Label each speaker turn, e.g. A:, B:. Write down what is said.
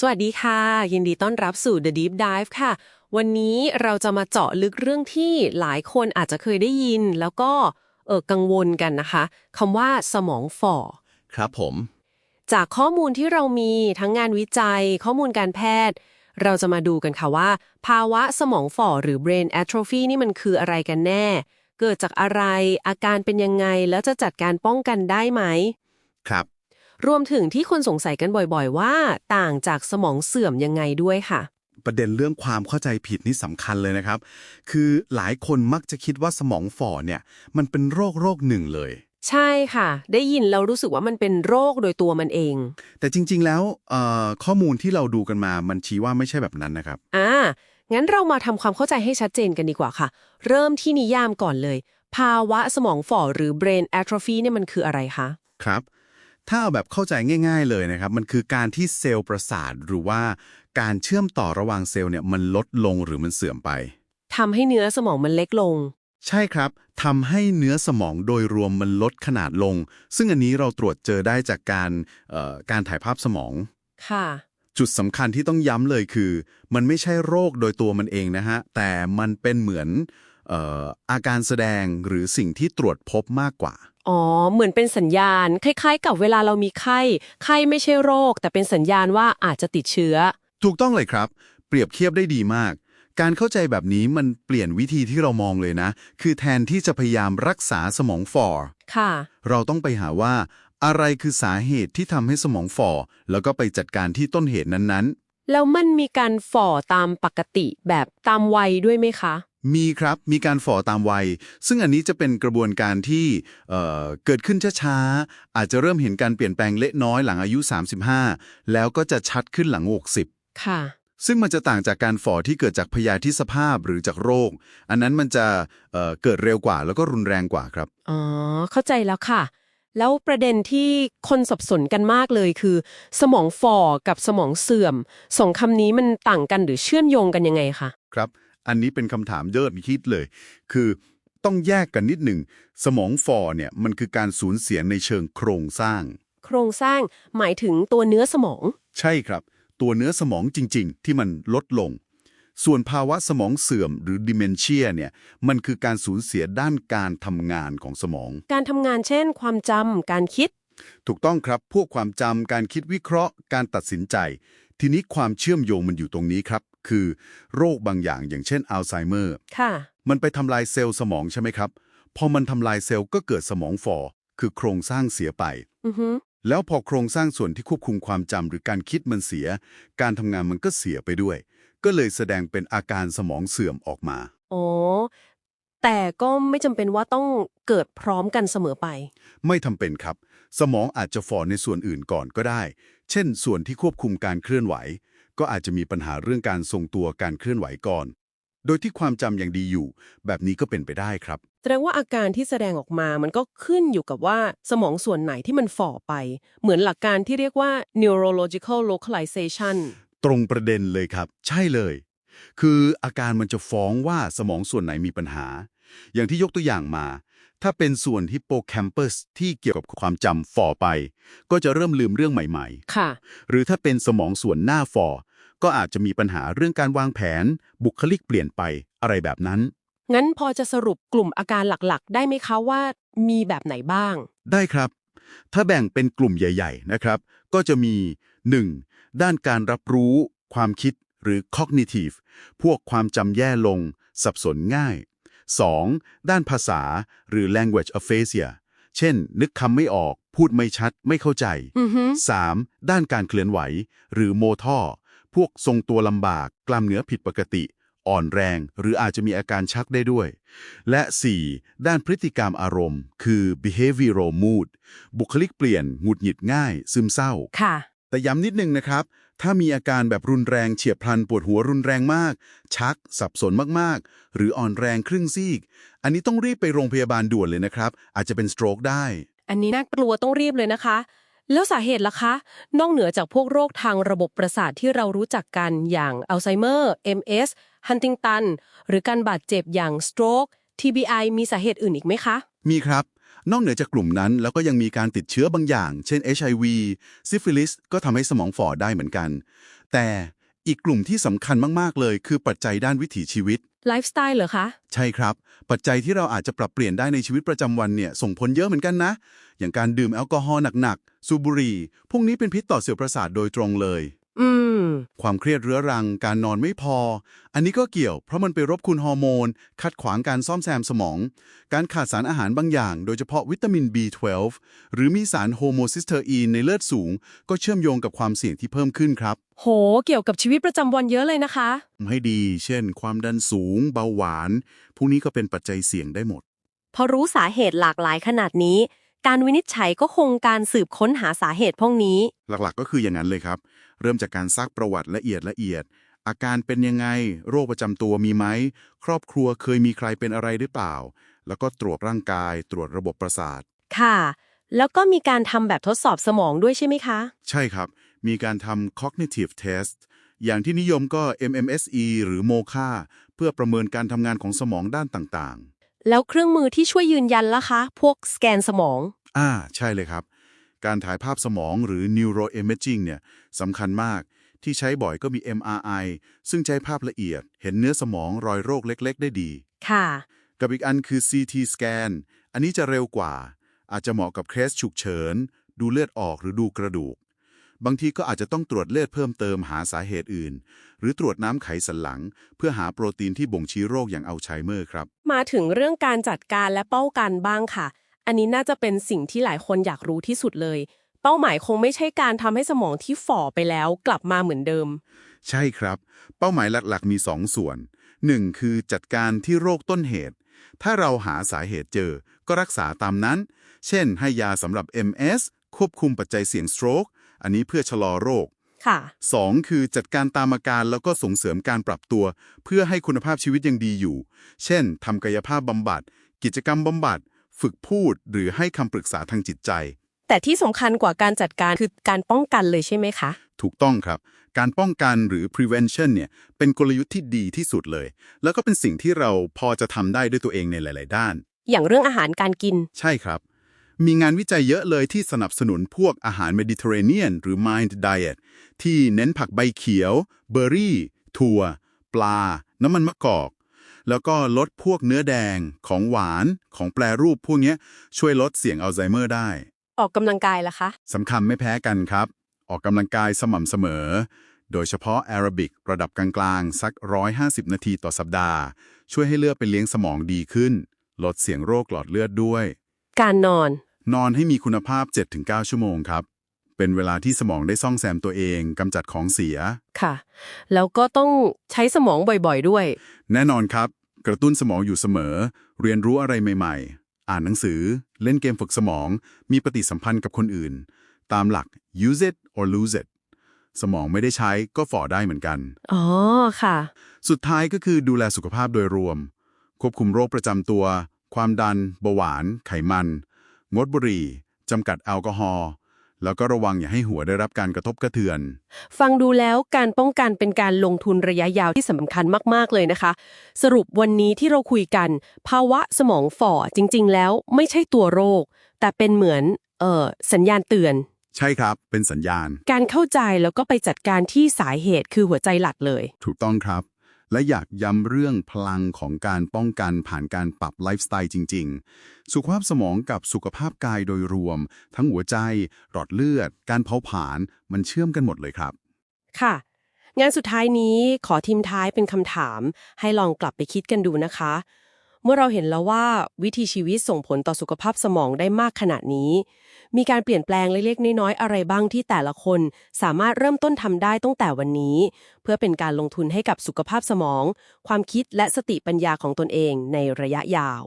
A: สวัสดีค่ะ ยินดีต้อนรับสู่ The Deep Dive ค่ะ วันนี้เราจะมาเจาะลึกเรื่องที่หลายคนอาจจะเคยได้ยิน แล้วก็เออกังวลกันนะคะคำว่าสมองฝ่อ
B: ครับผม
A: จากข้อมูลที่เรามีทั้งงานวิจัย ข้อมูลการแพทย์ เราจะมาดูกันค่ะว่า ภาวะสมองฝ่อหรือ brain atrophy นี่มันคืออะไรกันแน่ เกิดจากอะไรอาการเป็นยังไงแล้วจะจัดการป้องกันได้ไหม
B: ครับ
A: รวมถึงที่คนสงสัยกันบ่อยๆ ว่า ต่างจากสมองเสื่อมยังไงด้วยค่ะ
B: ประเด็นเรื่องความเข้าใจผิดนี่สำคัญเลยนะครับ คือหลายคนมักจะคิดว่าสมองฝ่อเนี่ย มันเป็นโรคโรคหนึ่งเลย
A: ใช่ค่ะ ได้ยินแล้วรู้สึกว่ามันเป็นโรคโดยตัวมันเอง
B: แต่จริง ๆ แล้วเอ่อข้อมูลที่เราดูกันมามันชี้ว่าไม่ใช่แบบนั้นนะครับ
A: อ่า งั้นเรามาทำความเข้าใจให้ชัดเจนกันดีกว่าค่ะ เริ่มที่นิยามก่อนเลย ภาวะสมองฝ่อหรือ brain atrophy เนี่ยมันคืออะไรคะ
B: ครับ ถ้าเอาแบบเข้าใจง่าย ๆ เลยนะครับ มันคือการที่เซลล์ประสาทหรือว่าการเชื่อมต่อระหว่างเซลล์เนี่ยมันลดลงหรือมันเสื่อมไป
A: ทำให้เนื้อสมองมันเล็กลง
B: ใช่ครับทำให้เนื้อสมองโดยรวมมันลดขนาดลง ซึ่งอันนี้เราตรวจเจอได้จากการเอ่อการถ่ายภาพสมอง
A: ค่ะ
B: จุดสำคัญที่ต้องย้ำเลยคือ มันไม่ใช่โรคโดยตัวมันเองนะฮะ แต่มันเป็นเหมือนเอ่ออาการแสดงหรือสิ่งที่ตรวจพบมากกว่า
A: อ๋อ เหมือนเป็นสัญญาณ คล้าย ๆ กับเวลาเรามีไข้ ไข้ไม่ใช่โรค แต่เป็นสัญญาณว่าอาจจะติดเชื้อ
B: ถูกต้องเลยครับ เปรียบเทียบได้ดีมาก การเข้าใจแบบนี้มันเปลี่ยนวิธีที่เรามองเลยนะ คือแทนที่จะพยายามรักษาสมองฝ่อ
A: ค่ะ
B: เราต้องไปหาว่า อะไรคือสาเหตุที่ทำให้สมองฝ่อแล้วก็ไปจัดการที่ต้นเหตุนั้นๆ
A: แล้วมันมีการฝ่อตามปกติแบบตามวัยด้วยไหมคะ
B: มีครับมีการฝ่อตามวัย ซึ่งอันนี้จะเป็นกระบวนการที่เอ่อเกิดขึ้นช้าๆ อาจจะเริ่มเห็นการเปลี่ยนแปลงเล็กน้อยหลังอายุ 35 แล้วก็จะชัดขึ้นหลัง 60
A: ค่ะ
B: ซึ่งมันจะต่างจากการฝ่อที่เกิดจากพยาธิสภาพหรือจากโรค อันนั้นมันจะเอ่อเกิดเร็วกว่าแล้วก็รุนแรงกว่าครับ
A: อ๋อ เข้าใจแล้วค่ะ แล้วประเด็นที่คนสับสนกันมากเลยคือ สมองฝ่อกับสมองเสื่อมสองคำนี้มันต่างกันหรือเชื่อมโยงกันยังไงคะ
B: ครับ อันนี้เป็นคำถามยอดฮิตเลย คือต้องแยกกันนิดหนึ่ง สมองฝ่อเนี่ยมันคือการสูญเสียในเชิงโครงสร้าง
A: โครงสร้างหมายถึงตัวเนื้อสมอง
B: ใช่ครับ ตัวเนื้อสมองจริง ๆ ที่มันลดลง ส่วนภาวะสมองเสื่อมหรือ dementia เนี่ยมันคือการสูญเสียด้านการทำงานของสมอง
A: การทำงานเช่น ความจำการคิด
B: ถูกต้องครับพวกความจำการคิดวิเคราะห์ การตัดสินใจ ทีนี้ความเชื่อมโยงมันอยู่ตรงนี้ครับ คือโรคบางอย่างอย่างเช่นอัลไซเมอร์
A: ค่ะ
B: มันไปทำลายเซลล์สมองใช่ไหมครับ พอมันทำลายเซลล์ก็เกิดสมองฝ่อคือโครงสร้างเสียไป
A: อือฮึ
B: แล้วพอโครงสร้างส่วนที่ควบคุมความจำหรือการคิดมันเสีย การทำงานมันก็เสียไปด้วย ก็เลยแสดงเป็นอาการสมองเสื่อมออกมา
A: อ๋อ แต่ก็ไม่จำเป็นว่าต้องเกิดพร้อมกันเสมอไป
B: ไม่ทำเป็นครับ สมองอาจจะฝ่อในส่วนอื่นก่อนก็ได้ เช่น ส่วนที่ควบคุมการเคลื่อนไหว ก็อาจจะมีปัญหาเรื่องการทรงตัวการเคลื่อนไหวก่อน โดยที่ความจำยังดีอยู่ แบบนี้ก็เป็นไปได้ครับ
A: แสดงว่าอาการที่แสดงออกมามันก็ขึ้นอยู่กับว่าสมองส่วนไหนที่มันฝ่อไป เหมือนหลักการที่เรียกว่า neurological localization
B: ตรงประเด็นเลยครับ ใช่เลย คืออาการมันจะฟ้องว่าสมองส่วนไหนมีปัญหา อย่างที่ยกตัวอย่างมา ถ้าเป็นส่วนฮิปโปแคมปัสที่เกี่ยวกับความจำฝ่อไป ก็จะเริ่มลืมเรื่องใหม่
A: ค่ะ
B: ๆหรือถ้าเป็นสมองส่วนหน้าฝ่อ ก็อาจจะมีปัญหาเรื่องการวางแผน บุคลิกเปลี่ยนไปอะไรแบบนั้น
A: งั้นพอจะสรุปกลุ่มอาการหลักๆ ได้ไหมคะว่ามีแบบไหนบ้าง
B: ได้ครับ ถ้าแบ่งเป็นกลุ่มใหญ่ ๆ นะครับ ก็จะมี 1. ด้านการรับรู้ ความคิดหรือ cognitive พวกความจำแย่ลง สับสนง่าย 2. ด้านภาษาหรือ language aphasia เช่น นึกคำไม่ออก พูดไม่ชัด ไม่เข้าใจ
A: อือฮึ
B: 3. ด้านการเคลื่อนไหว หรือโมทอ พวกทรงตัวลำบาก กล้ามเนื้อผิดปกติ อ่อนแรง หรืออาจจะมีอาการชักได้ด้วย และ 4. ด้านพฤติกรรมอารมณ์ คือ behavioral mood บุคลิกเปลี่ยน หงุดหงิดง่าย ซึมเศร้า
A: ค่ะ
B: แต่ย้ำนิดนึงนะครับ ถ้ามีอาการแบบรุนแรงเฉียบพลันปวดหัวรุนแรงมาก ชัก สับสนมากๆ หรืออ่อนแรงครึ่งซีก อันนี้ต้องรีบไปโรงพยาบาลด่วนเลยนะครับ อาจจะเป็นสโตรกได้
A: อันนี้น่ากลัวต้องรีบเลยนะคะ แล้วสาเหตุล่ะคะ นอกเหนือจากพวกโรคทางระบบประสาทที่เรารู้จักกันอย่างอัลไซเมอร์ MS ฮันติงตัน หรือการบาดเจ็บอย่างสโตรก TBI มีสาเหตุอื่นอีกไหมคะ
B: มีครับ นอกเหนือจากกลุ่มนั้น แล้วก็ยังมีการติดเชื้อบางอย่าง เช่น HIV ซิฟิลิสก็ทำให้สมองฝ่อได้เหมือนกัน แต่อีกกลุ่มที่สำคัญมาก ๆ เลย คือปัจจัยด้านวิถีชีวิต
A: ไลฟ์สไตล์เหรอคะ
B: ใช่ครับ ปัจจัยที่เราอาจจะปรับเปลี่ยนได้ในชีวิตประจำวันเนี่ยส่งผลเยอะเหมือนกันนะ อย่างการดื่มแอลกอฮอล์หนักๆ สูบบุหรี่ พวกนี้เป็นพิษต่อเสื่อประสาทโดยตรงเลย
A: อืม
B: ความเครียดเรื้อรัง การนอนไม่พอ อันนี้ก็เกี่ยว เพราะมันไปรบคุณฮอร์โมน ขัดขวางการซ่อมแซมสมอง การขาดสารอาหารบางอย่าง โดยเฉพาะวิตามิน B12 หรือมีสารโฮโมซิสเตอรีนในเลือดสูง ก็เชื่อมโยงกับความเสี่ยงที่เพิ่มขึ้นครับ
A: โห เกี่ยวกับชีวิตประจำวันเยอะเลยนะคะ
B: ให้ดี เช่น ความดันสูง เบาหวาน พวกนี้ก็เป็นปัจจัยเสี่ยงได้หมด
C: พอรู้สาเหตุหลากหลายขนาดนี้ การวินิจฉัยก็คงการสืบค้นหาสาเหตุพวกนี้
B: หลักๆ ก็คืออย่างนั้นเลยครับ เริ่มจากการซักประวัติละเอียดละเอียด อาการเป็นยังไง โรคประจำตัวมีไหม ครอบครัวเคยมีใครเป็นอะไรหรือเปล่า แล้วก็ตรวจร่างกาย ตรวจระบบประสาท
C: ค่ะ แล้วก็มีการทำแบบทดสอบสมองด้วยใช่ไหมคะ
B: ใช่ครับ มีการทำ cognitive test อย่างที่นิยมก็ MMSE หรือ MOCA เพื่อประเมินการทำงานของสมองด้านต่าง
C: แล้วเครื่องมือที่ช่วยยืนยันล่ะคะ พวกสแกนสมอง
B: ๆอ่า ใช่เลยครับ การถ่ายภาพสมองหรือ neuroimaging เนี่ยสำคัญมาก ที่ใช้บ่อยก็มี MRI ซึ่งใช้ภาพละเอียด เห็นเนื้อสมองรอยโรคเล็ก ๆ ได้ดี
C: ค่ะ
B: กับอีกอันคือ CT scan อันนี้จะเร็วกว่า อาจจะเหมาะกับเคสฉุกเฉิน ดูเลือดออกหรือดูกระดูก บางทีก็อาจจะต้องตรวจเลือดเพิ่มเติมหาสาเหตุอื่น หรือตรวจน้ำไขสันหลัง เพื่อหาโปรตีนที่บ่งชี้โรคอย่างอัลไซเมอร์ครับ
A: มาถึงเรื่องการจัดการและป้องกันบ้างค่ะ อันนี้น่าจะเป็นสิ่งที่หลายคนอยากรู้ที่สุดเลย เป้าหมายคงไม่ใช่การทำให้สมองที่ฝ่อไปแล้วกลับมาเหมือนเดิม
B: ใช่ครับ เป้าหมายหลักๆมี 2 ส่วน 1. คือจัดการที่โรคต้นเหตุ ถ้าเราหาสาเหตุเจอ ก็รักษาตามนั้น เช่น ให้ยาสำหรับ MS ควบคุมปัจจัยเสี่ยงสโตรกอันนี้เพื่อชะลอโรค
A: ค่ะ
B: 2. คือจัดการตามอาการแล้วก็ส่งเสริมการปรับตัว เพื่อให้คุณภาพชีวิตยังดีอยู่ เช่นทำกายภาพบำบัด กิจกรรมบำบัด ฝึกพูดหรือให้คำปรึกษาทางจิตใจ
A: แต่ที่สำคัญกว่าการจัดการคือการป้องกันเลยใช่ไหมคะ
B: ถูกต้องครับ การป้องกันหรือ prevention เนี่ยเป็นกลยุทธ์ที่ดีที่สุดเลย แล้วก็เป็นสิ่งที่เราพอจะทำได้ด้วยตัวเองในหลาย ๆ ด้าน
A: อย่างเรื่องอาหารการกิน
B: ใช่ครับ มีงานวิจัยเยอะเลยที่สนับสนุนพวกอาหารเมดิเตอร์เรเนียนหรือ Mind Diet ที่เน้นผักใบเขียว เบอร์รี่ ถั่ว ปลา น้ำมันมะกอก แล้วก็ลดพวกเนื้อแดง ของหวาน ของแปรรูปพวกเนี้ยช่วยลดเสี่ยงอัลไซเมอร์ได้
A: ออกกำลังกายล่ะคะ
B: สำคัญไม่แพ้กันครับ ออกกำลังกายสม่ำเสมอ โดยเฉพาะแอโรบิกระดับกลางๆ สัก 150 นาทีต่อสัปดาห์ ช่วยให้เลือดไปเลี้ยงสมองดีขึ้น ลดเสี่ยงโรคหลอดเลือดด้วย
A: การนอน
B: นอนให้มีคุณภาพ 7-9 ชั่วโมงครับ เป็นเวลาที่สมองได้ซ่องแซมตัวเองกำจัดของเสีย
A: ค่ะ แล้วก็ต้องใช้สมองบ่อยๆด้วย
B: แน่นอนครับ กระตุ้นสมองอยู่เสมอ เรียนรู้อะไรใหม่ๆ อ่านหนังสือ เล่นเกมฝึกสมอง มีปฏิสัมพันธ์กับคนอื่น ตามหลัก use it or lose it สมองไม่ได้ใช้ก็ฝ่อได้เหมือนกัน
A: อ๋อ ค่ะ
B: สุดท้ายก็คือดูแลสุขภาพโดยรวม ควบคุมโรคประจำตัว ความดัน เบาหวาน ไขมัน งดบุหรี่จำกัดแอลกอฮอล์ แล้วก็ระวังอย่าให้หัวได้รับการกระทบกระเทือน
A: ฟังดูแล้วการป้องกันเป็นการลงทุนระยะยาวที่สำคัญมากๆเลยนะคะ สรุปวันนี้ที่เราคุยกัน ภาวะสมองฝ่อจริง ๆ แล้วไม่ใช่ตัวโรค แต่เป็นเหมือนเอ่อสัญญาณเตือน
B: ใช่ครับ เป็นสัญญาณ
A: การเข้าใจแล้วก็ไปจัดการที่สาเหตุคือหัวใจหลักเลย
B: ถูกต้องครับ และอยากย้ำเรื่องพลังของการป้องกันผ่านการปรับไลฟ์สไตล์จริง ๆ สุขภาพสมองกับสุขภาพกายโดยรวม ทั้งหัวใจ หลอดเลือด การเผาผลาญมันเชื่อมกันหมดเลยครับ
A: ค่ะ งานสุดท้ายนี้ขอทิมท้ายเป็นคำถาม ให้ลองกลับไปคิดกันดูนะคะ เมื่อเราเห็นแล้วว่าวิถีชีวิตส่งผลต่อสุขภาพสมองได้มากขนาดนี้ มีการเปลี่ยนแปลงเล็กๆน้อยๆอะไรบ้างที่แต่ละคน สามารถเริ่มต้นทำได้ตั้งแต่วันนี้ เพื่อเป็นการลงทุนให้กับสุขภาพสมอง ความคิดและสติปัญญาของตนเองในระยะยาว